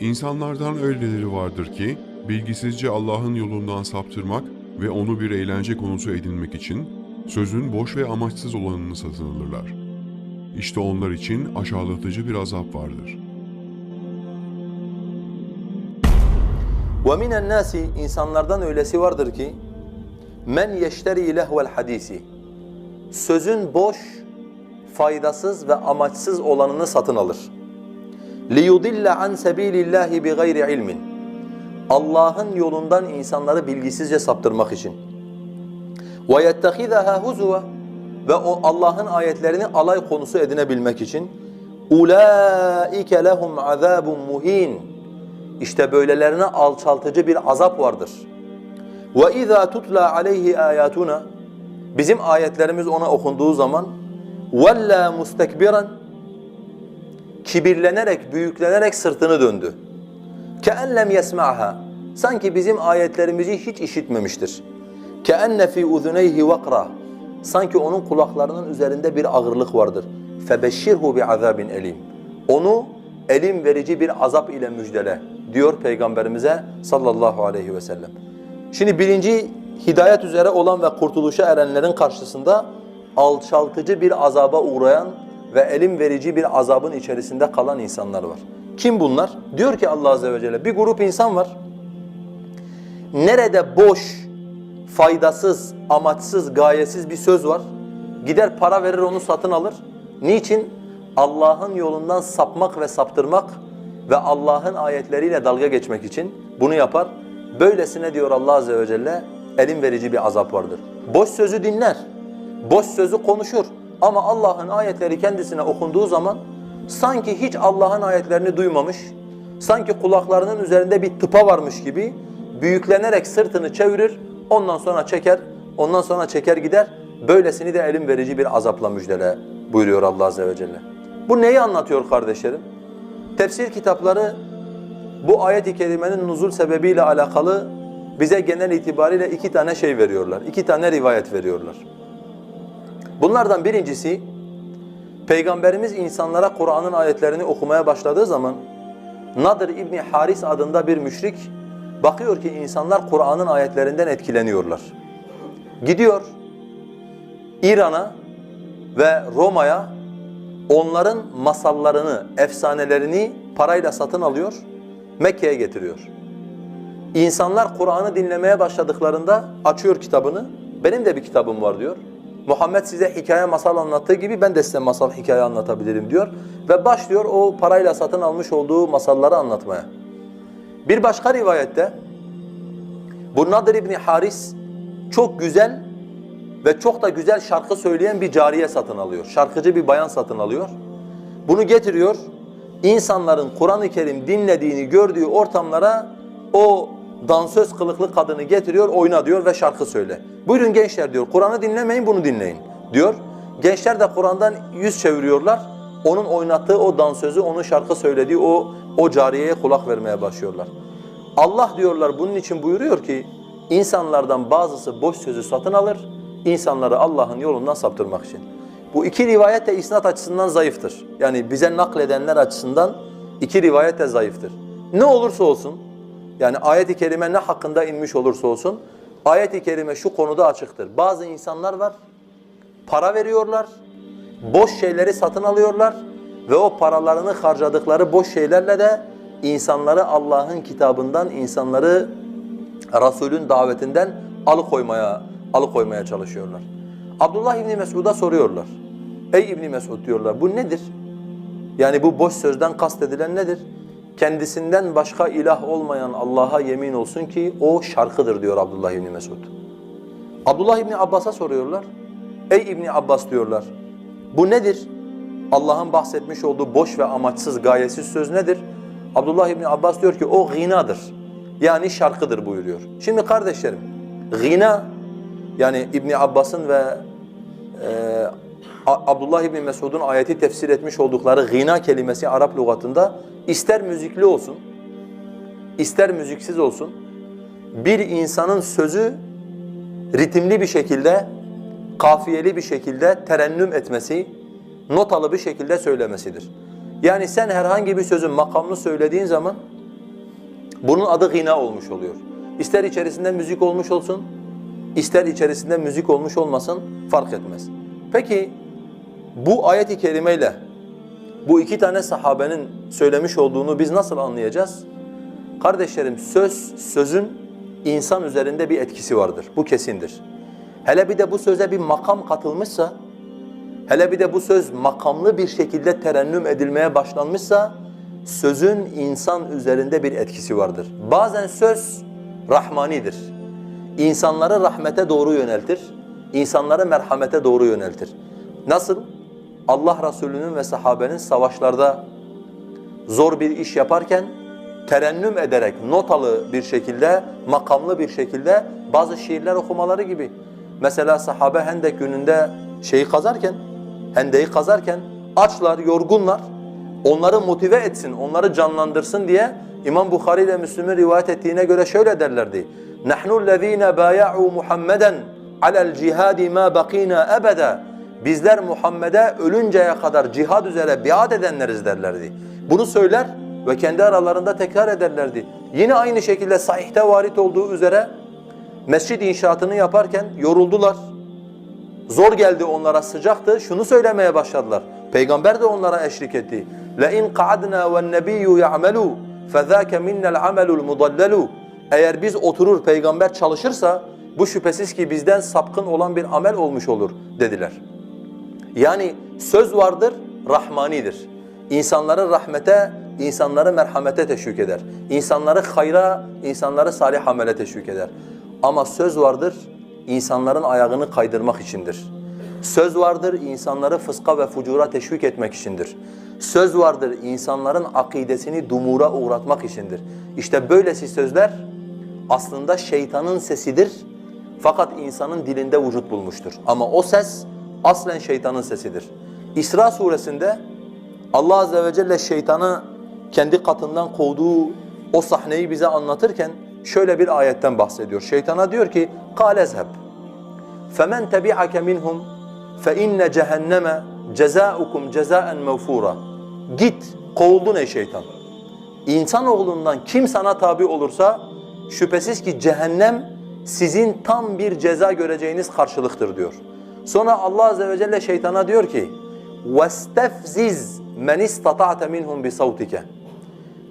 İnsanlardan öyleleri vardır ki, bilgisizce Allah'ın yolundan saptırmak ve onu bir eğlence konusu edinmek için sözün boş ve amaçsız olanını satın alırlar. İşte onlar için aşağılatıcı bir azap vardır. وَمِنَ النَّاسِ insanlardan öylesi vardır ki men yeşteri lehvel hadisi sözün boş, faydasız ve amaçsız olanını satın alır. لِيُضِلَّ عَنْ سَب۪يلِ اللّٰهِ بِغَيْرِ ilmin Allah'ın yolundan insanları bilgisizce saptırmak için. وَيَتَّخِذَهَا هُزُوَ Ve o Allah'ın ayetlerini alay konusu edinebilmek için. اُولَٰئِكَ لَهُمْ عَذَابٌ مُه۪ينٌ İşte böylelerine alçaltıcı bir azap vardır. وَاِذَا تُتْلَى عَلَيْهِ آيَاتُنَا Bizim ayetlerimiz ona okunduğu zaman وَلَّا مُسْتَكْبِرًا Kibirlenerek, büyüklenerek sırtını döndü. كَأَنْ لَمْ يَسْمَعْهَا Sanki bizim ayetlerimizi hiç işitmemiştir. كَأَنَّ فِي اُذُنَيْهِ وَقْرًا Sanki onun kulaklarının üzerinde bir ağırlık vardır. فَبَشِّرْهُ بِعَذَابٍ elim. Onu elim verici bir azap ile müjdele diyor Peygamberimize sallallahu aleyhi ve sellem. Şimdi birinci hidayet üzere olan ve kurtuluşa erenlerin karşısında alçaltıcı bir azaba uğrayan ve elim verici bir azabın içerisinde kalan insanlar var. Kim bunlar? Diyor ki Allah azze ve celle bir grup insan var. Nerede boş, faydasız, amaçsız, gayesiz bir söz var. Gider para verir onu satın alır. Niçin? Allah'ın yolundan sapmak ve saptırmak ve Allah'ın ayetleriyle dalga geçmek için bunu yapar. Böylesine diyor Allah azze ve celle elim verici bir azap vardır. Boş sözü dinler, boş sözü konuşur ama Allah'ın ayetleri kendisine okunduğu zaman sanki hiç Allah'ın ayetlerini duymamış, sanki kulaklarının üzerinde bir tıpa varmış gibi büyüklenerek sırtını çevirir, ondan sonra çeker, ondan sonra çeker gider. Böylesini de elim verici bir azapla müjdele buyuruyor Allah azze ve celle. Bu neyi anlatıyor kardeşlerim? Tefsir kitapları bu ayet-i kerimenin nuzul sebebiyle alakalı bize genel itibariyle iki tane şey veriyorlar. iki tane rivayet veriyorlar. Bunlardan birincisi Peygamberimiz insanlara Kur'an'ın ayetlerini okumaya başladığı zaman Nadir İbni Haris adında bir müşrik bakıyor ki insanlar Kur'an'ın ayetlerinden etkileniyorlar. Gidiyor İran'a ve Roma'ya onların masallarını, efsanelerini parayla satın alıyor, Mekke'ye getiriyor. İnsanlar Kur'an'ı dinlemeye başladıklarında açıyor kitabını, benim de bir kitabım var diyor. Muhammed size hikaye masal anlattığı gibi ben de size masal hikaye anlatabilirim diyor. Ve başlıyor o parayla satın almış olduğu masalları anlatmaya. Bir başka rivayette bu Nadir İbni Haris çok güzel ve çok da güzel şarkı söyleyen bir cariye satın alıyor. Şarkıcı bir bayan satın alıyor. Bunu getiriyor. İnsanların Kur'an-ı Kerim dinlediğini gördüğü ortamlara o dansöz kılıklı kadını getiriyor, oyna diyor ve şarkı söyle. Buyurun gençler diyor, Kur'an'ı dinlemeyin bunu dinleyin diyor. Gençler de Kur'an'dan yüz çeviriyorlar. Onun oynattığı o dansözü, onun şarkı söylediği o o cariyeye kulak vermeye başlıyorlar. Allah diyorlar bunun için buyuruyor ki insanlardan bazısı boş sözü satın alır, insanları Allah'ın yolundan saptırmak için. Bu iki rivayet de isnat açısından zayıftır. Yani bize nakledenler açısından iki rivayet de zayıftır. Ne olursa olsun, yani ayet-i kerime ne hakkında inmiş olursa olsun, ayet-i kerime şu konuda açıktır. Bazı insanlar var, para veriyorlar, boş şeyleri satın alıyorlar ve o paralarını harcadıkları boş şeylerle de insanları Allah'ın kitabından, insanları Resulün davetinden alıkoymaya alıkoymaya çalışıyorlar. Abdullah İbni Mesud'a soruyorlar. Ey İbni Mesud diyorlar bu nedir? Yani bu boş sözden kastedilen nedir? Kendisinden başka ilah olmayan Allah'a yemin olsun ki o şarkıdır diyor Abdullah İbni Mesud. Abdullah İbni Abbas'a soruyorlar. Ey İbni Abbas diyorlar. Bu nedir? Allah'ın bahsetmiş olduğu boş ve amaçsız, gayesiz söz nedir? Abdullah İbni Abbas diyor ki o ginadır. Yani şarkıdır buyuruyor. Şimdi kardeşlerim, gina yani İbn Abbas'ın ve e, Abdullah İbni Mesud'un ayeti tefsir etmiş oldukları gina kelimesi Arap lügatında ister müzikli olsun, ister müziksiz olsun bir insanın sözü ritimli bir şekilde, kafiyeli bir şekilde terennüm etmesi, notalı bir şekilde söylemesidir. Yani sen herhangi bir sözün makamlı söylediğin zaman Bunun adı gina olmuş oluyor. İster içerisinde müzik olmuş olsun, ister içerisinde müzik olmuş olmasın fark etmez. Peki bu ayet-i kerimeyle bu iki tane sahabenin söylemiş olduğunu biz nasıl anlayacağız? Kardeşlerim söz, sözün insan üzerinde bir etkisi vardır. Bu kesindir. Hele bir de bu söze bir makam katılmışsa, hele bir de bu söz makamlı bir şekilde terennüm edilmeye başlanmışsa, sözün insan üzerinde bir etkisi vardır. Bazen söz rahmanidir. İnsanları rahmete doğru yöneltir, insanları merhamete doğru yöneltir. Nasıl? Allah Resulü'nün ve sahabenin savaşlarda zor bir iş yaparken terennüm ederek notalı bir şekilde, makamlı bir şekilde bazı şiirler okumaları gibi. Mesela sahabe Hendek gününde şeyi kazarken, Hendeyi kazarken açlar, yorgunlar. Onları motive etsin, onları canlandırsın diye İmam Bukhari ile Müslim'in rivayet ettiğine göre şöyle derlerdi. نَحْنُ الَّذ۪ينَ بَايَعُوا مُحَمَّدًا عَلَى الْجِهَادِ مَا بَقِينَا أَبَدًا Bizler Muhammed'e ölünceye kadar cihad üzere biat edenleriz derlerdi. Bunu söyler ve kendi aralarında tekrar ederlerdi. Yine aynı şekilde sahihte varit olduğu üzere mescid inşaatını yaparken yoruldular. Zor geldi onlara sıcaktı. Şunu söylemeye başladılar. Peygamber de onlara eşlik etti. لَاِنْ قَعَدْنَا وَالنَّبِيُّ يَعْمَلُوا فَذَاكَ مِنَّ الْعَمَلُ الْمُضَلَّلُ Eğer biz oturur peygamber çalışırsa bu şüphesiz ki bizden sapkın olan bir amel olmuş olur dediler. Yani söz vardır, rahmanidir. İnsanları rahmete, insanları merhamete teşvik eder. İnsanları hayra, insanları salih amele teşvik eder. Ama söz vardır, insanların ayağını kaydırmak içindir. Söz vardır, insanları fıska ve fucura teşvik etmek içindir. Söz vardır, insanların akidesini dumura uğratmak içindir. İşte böylesi sözler aslında şeytanın sesidir. Fakat insanın dilinde vücut bulmuştur. Ama o ses aslen şeytanın sesidir. İsra suresinde Allah azze ve celle şeytanı kendi katından kovduğu o sahneyi bize anlatırken şöyle bir ayetten bahsediyor. Şeytana diyor ki: "Kâl ezheb. Femen tebi'ake minhum fe inne cehenneme cezaukum cezaen mevfura." Git, kovuldun ey şeytan. İnsanoğlundan kim sana tabi olursa şüphesiz ki cehennem sizin tam bir ceza göreceğiniz karşılıktır diyor. Sonra Allah azze ve celle şeytana diyor ki: "Vestefziz men istata'te minhum bi savtike."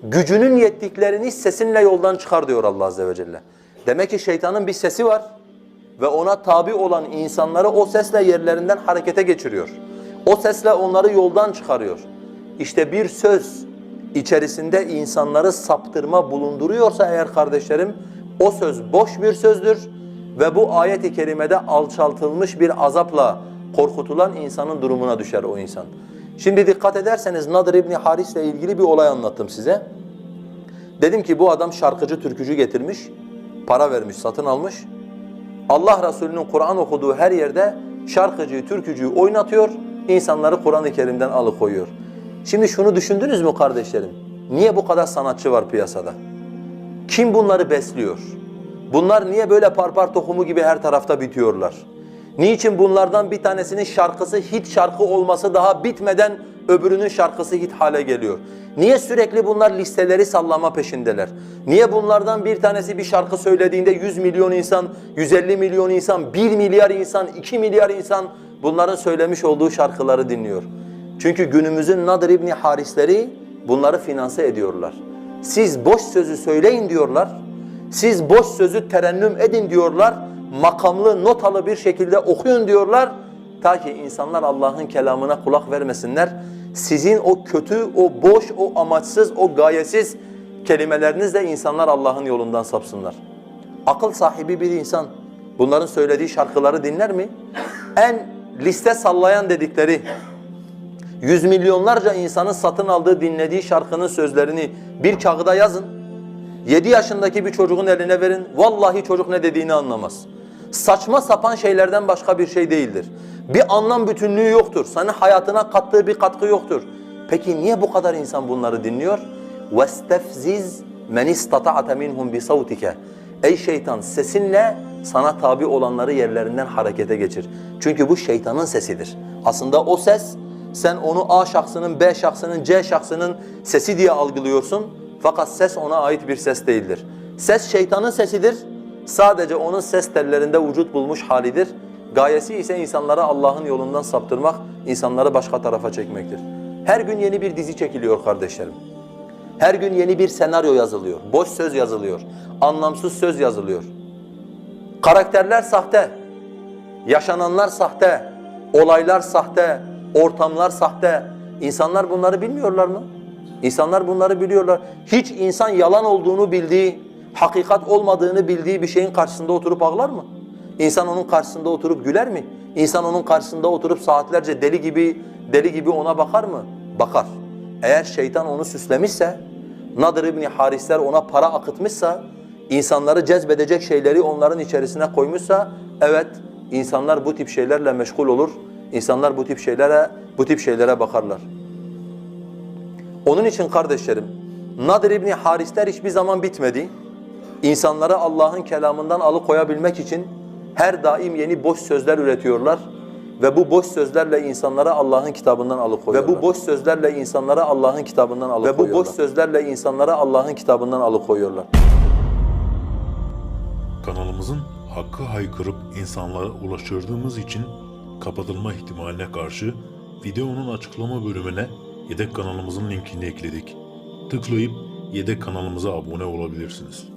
Gücünün yettiklerini sesinle yoldan çıkar diyor Allah azze ve celle. Demek ki şeytanın bir sesi var ve ona tabi olan insanları o sesle yerlerinden harekete geçiriyor. O sesle onları yoldan çıkarıyor. İşte bir söz içerisinde insanları saptırma bulunduruyorsa eğer kardeşlerim o söz boş bir sözdür ve bu ayet-i kerimede alçaltılmış bir azapla korkutulan insanın durumuna düşer o insan. Şimdi dikkat ederseniz Nadir İbni Haris ile ilgili bir olay anlattım size. Dedim ki bu adam şarkıcı, türkücü getirmiş, para vermiş, satın almış. Allah Resulü'nün Kur'an okuduğu her yerde şarkıcıyı, türkücüyü oynatıyor, insanları Kur'an-ı Kerim'den alıkoyuyor. Şimdi şunu düşündünüz mü kardeşlerim? Niye bu kadar sanatçı var piyasada? Kim bunları besliyor? Bunlar niye böyle parpar tohumu gibi her tarafta bitiyorlar? Niçin bunlardan bir tanesinin şarkısı hit şarkı olması daha bitmeden öbürünün şarkısı hit hale geliyor? Niye sürekli bunlar listeleri sallama peşindeler? Niye bunlardan bir tanesi bir şarkı söylediğinde 100 milyon insan, 150 milyon insan, 1 milyar insan, 2 milyar insan bunların söylemiş olduğu şarkıları dinliyor? Çünkü günümüzün Nadir İbni Harisleri bunları finanse ediyorlar. Siz boş sözü söyleyin diyorlar. Siz boş sözü terennüm edin diyorlar. Makamlı, notalı bir şekilde okuyun diyorlar. Ta ki insanlar Allah'ın kelamına kulak vermesinler. Sizin o kötü, o boş, o amaçsız, o gayesiz kelimelerinizle insanlar Allah'ın yolundan sapsınlar. Akıl sahibi bir insan bunların söylediği şarkıları dinler mi? En liste sallayan dedikleri yüz milyonlarca insanın satın aldığı, dinlediği şarkının sözlerini bir kağıda yazın. 7 yaşındaki bir çocuğun eline verin. Vallahi çocuk ne dediğini anlamaz. Saçma sapan şeylerden başka bir şey değildir. Bir anlam bütünlüğü yoktur. Senin hayatına kattığı bir katkı yoktur. Peki niye bu kadar insan bunları dinliyor? وَاسْتَفْزِزْ مَنِ اسْتَطَعْتَ مِنْهُمْ بِصَوْتِكَ Ey şeytan sesinle sana tabi olanları yerlerinden harekete geçir. Çünkü bu şeytanın sesidir. Aslında o ses sen onu A şahsının, B şahsının, C şahsının sesi diye algılıyorsun. Fakat ses ona ait bir ses değildir. Ses şeytanın sesidir. Sadece onun ses tellerinde vücut bulmuş halidir. Gayesi ise insanları Allah'ın yolundan saptırmak, insanları başka tarafa çekmektir. Her gün yeni bir dizi çekiliyor kardeşlerim. Her gün yeni bir senaryo yazılıyor. Boş söz yazılıyor. Anlamsız söz yazılıyor. Karakterler sahte. Yaşananlar sahte. Olaylar sahte. Ortamlar sahte. İnsanlar bunları bilmiyorlar mı? İnsanlar bunları biliyorlar. Hiç insan yalan olduğunu bildiği, hakikat olmadığını bildiği bir şeyin karşısında oturup ağlar mı? İnsan onun karşısında oturup güler mi? İnsan onun karşısında oturup saatlerce deli gibi deli gibi ona bakar mı? Bakar. Eğer şeytan onu süslemişse, Nadir İbni Harisler ona para akıtmışsa, insanları cezbedecek şeyleri onların içerisine koymuşsa, evet insanlar bu tip şeylerle meşgul olur. İnsanlar bu tip şeylere bu tip şeylere bakarlar. Onun için kardeşlerim, Nadir İbni Harisler hiçbir zaman bitmedi. İnsanları Allah'ın kelamından alıkoyabilmek için her daim yeni boş sözler üretiyorlar ve bu boş sözlerle insanları Allah'ın kitabından alıkoyuyorlar. Ve bu boş sözlerle insanları Allah'ın kitabından alıkoyuyorlar. Ve bu boş sözlerle insanları Allah'ın kitabından alıkoyuyorlar. Kanalımızın hakkı haykırıp insanlara ulaştırdığımız için kapatılma ihtimaline karşı videonun açıklama bölümüne yedek kanalımızın linkini ekledik. Tıklayıp yedek kanalımıza abone olabilirsiniz.